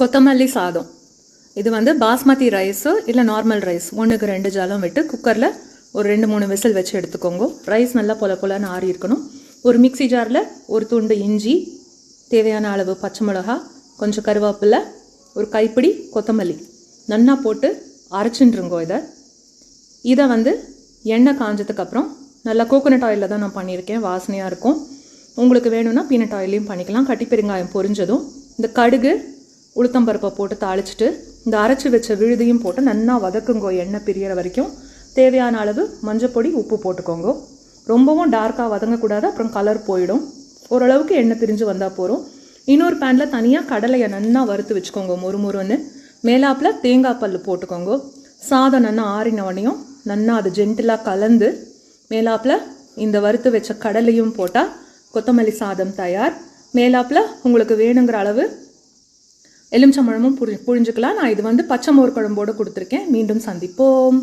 கொத்தமல்லி சாதம். இது வந்து பாஸ்மதி ரைஸு இல்லை நார்மல் ரைஸ். ஒன்றுக்கு ரெண்டு ஜாலம் விட்டு குக்கரில் ஒரு ரெண்டு மூணு விசில் வச்சு எடுத்துக்கோங்க. ரைஸ் நல்லா பொல பொலன்னு ஆறி இருக்கணும். ஒரு மிக்ஸி ஜாரில் ஒரு துண்டு இஞ்சி தேவையான அளவு பச்சை மிளகா கொஞ்சம் கருவேப்பிலை ஒரு கைப்பிடி கொத்தமல்லி. நன்னா போட்டு அரைச்சின்றுங்கோ இதை. இதை வந்து எண்ணெய் காஞ்சதுக்கப்புறம் நல்லா கோகோனட் ஆயிலில் தான் நான் பண்ணியிருக்கேன். வாசனையாக இருக்கும். உங்களுக்கு வேணும்னா பீனட் ஆயிலையும் பண்ணிக்கலாம். கட்டி பெருங்காயம் பொரிஞ்சதும். இந்த கடுகு உளுத்தம்பருப்பை போட்டு தாளிச்சிட்டு இந்த அரைச்சி வச்ச விழுதையும் போட்டு நன்னா வதக்குங்கோ எண்ணெய் பிரியற வரைக்கும். தேவையான அளவு மஞ்சப்பொடி உப்பு போட்டுக்கோங்க. ரொம்பவும் டார்க்காக வதங்கக்கூடாது அப்புறம் கலர் போயிடும். ஓரளவுக்கு எண்ணெய் பிரிஞ்சு வந்தால் போதும். இன்னொரு பேனில் தனியாக கடலையை நன்னா வறுத்து வச்சுக்கோங்க மொறு மொறுன்னு. மேலாப்பில் தேங்காய் பல் போட்டுக்கோங்க. சாதம் நல்லா ஆறினவனையும் நன்னா அது ஜென்டிலாக கலந்து மேலாப்பில் இந்த வறுத்து வச்ச கடலையும் போட்டால் கொத்தமல்லி சாதம் தயார். மேலாப்பில் உங்களுக்கு வேணுங்கிற அளவு எலுமிச்சம்பழமும் புரி புழிஞ்சுக்கலாம் நான் இது வந்து பச்சை மோர் குழம்போடு கொடுத்துருக்கேன். மீண்டும் சந்திப்போம்.